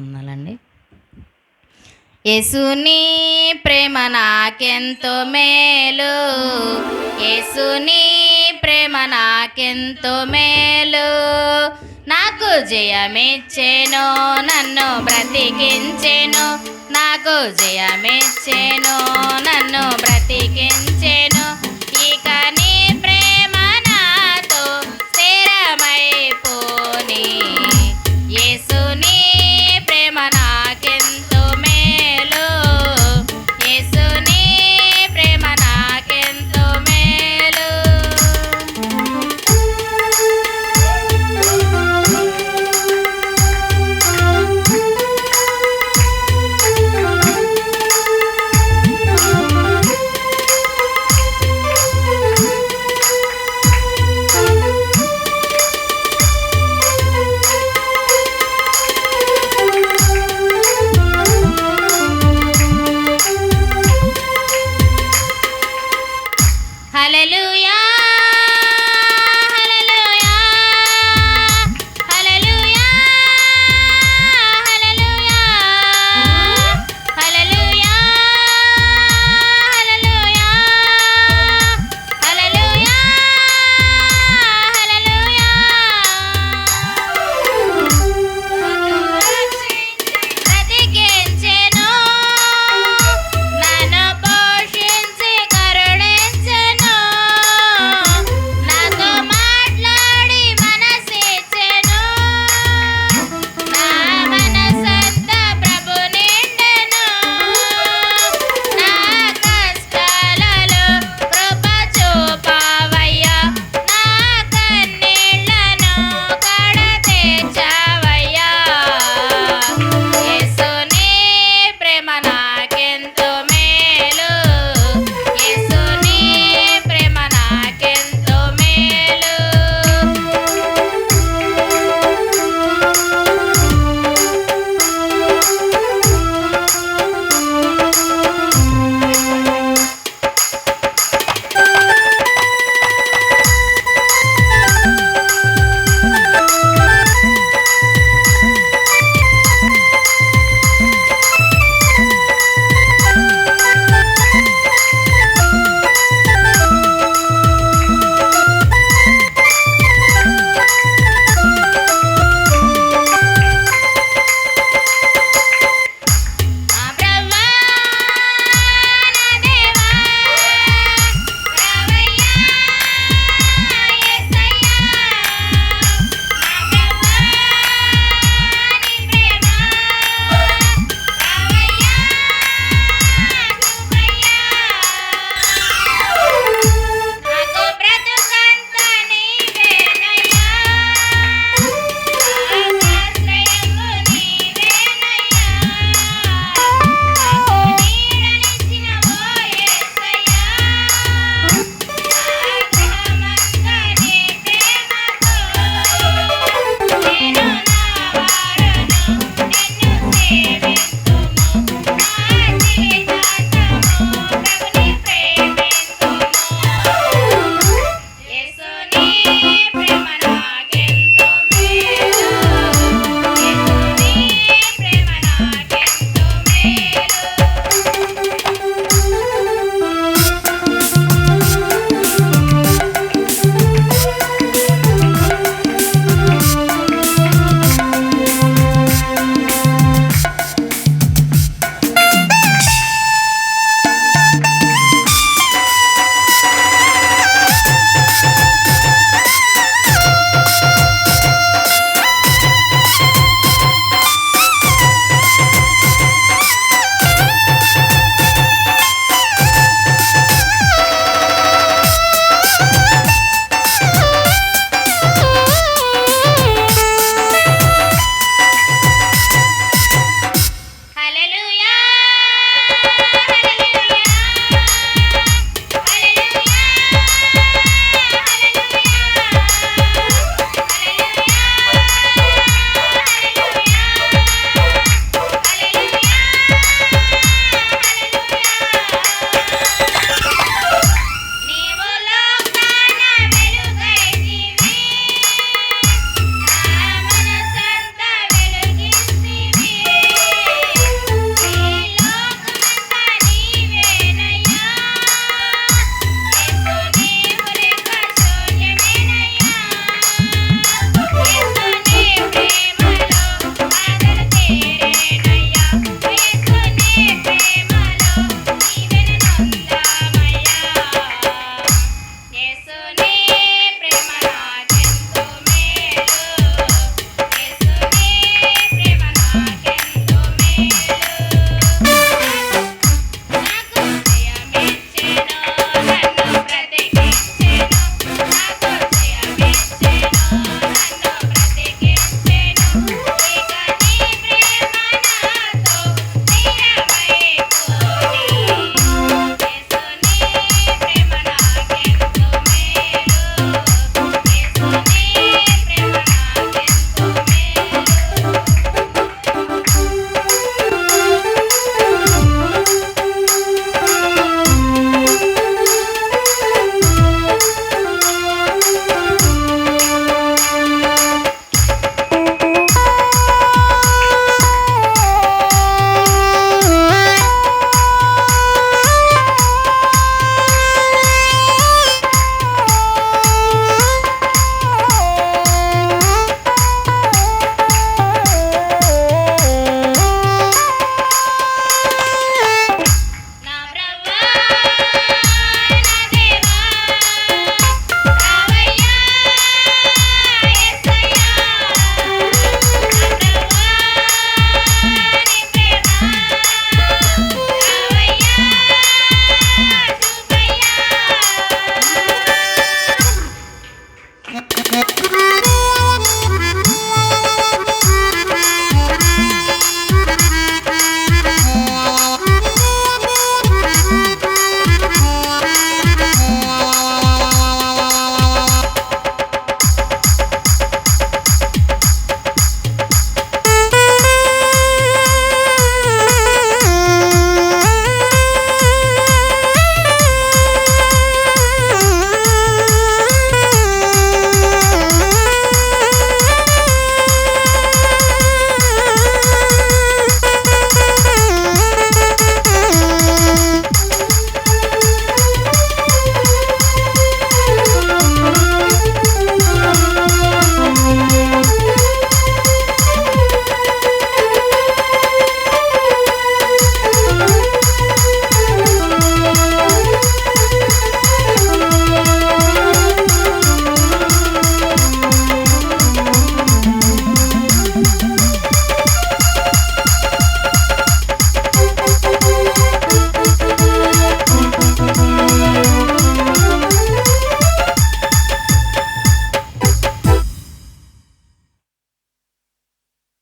ఉన్నాలండి. యేసుని ప్రేమ నాకెంతో మేలు. యేసుని ప్రేమ నాకెంతో మేలు. నాకు జయమిచ్చేను నన్ను బ్రతికించెను. నాకు జయమిచ్చేను నన్ను బ్రతికించెను.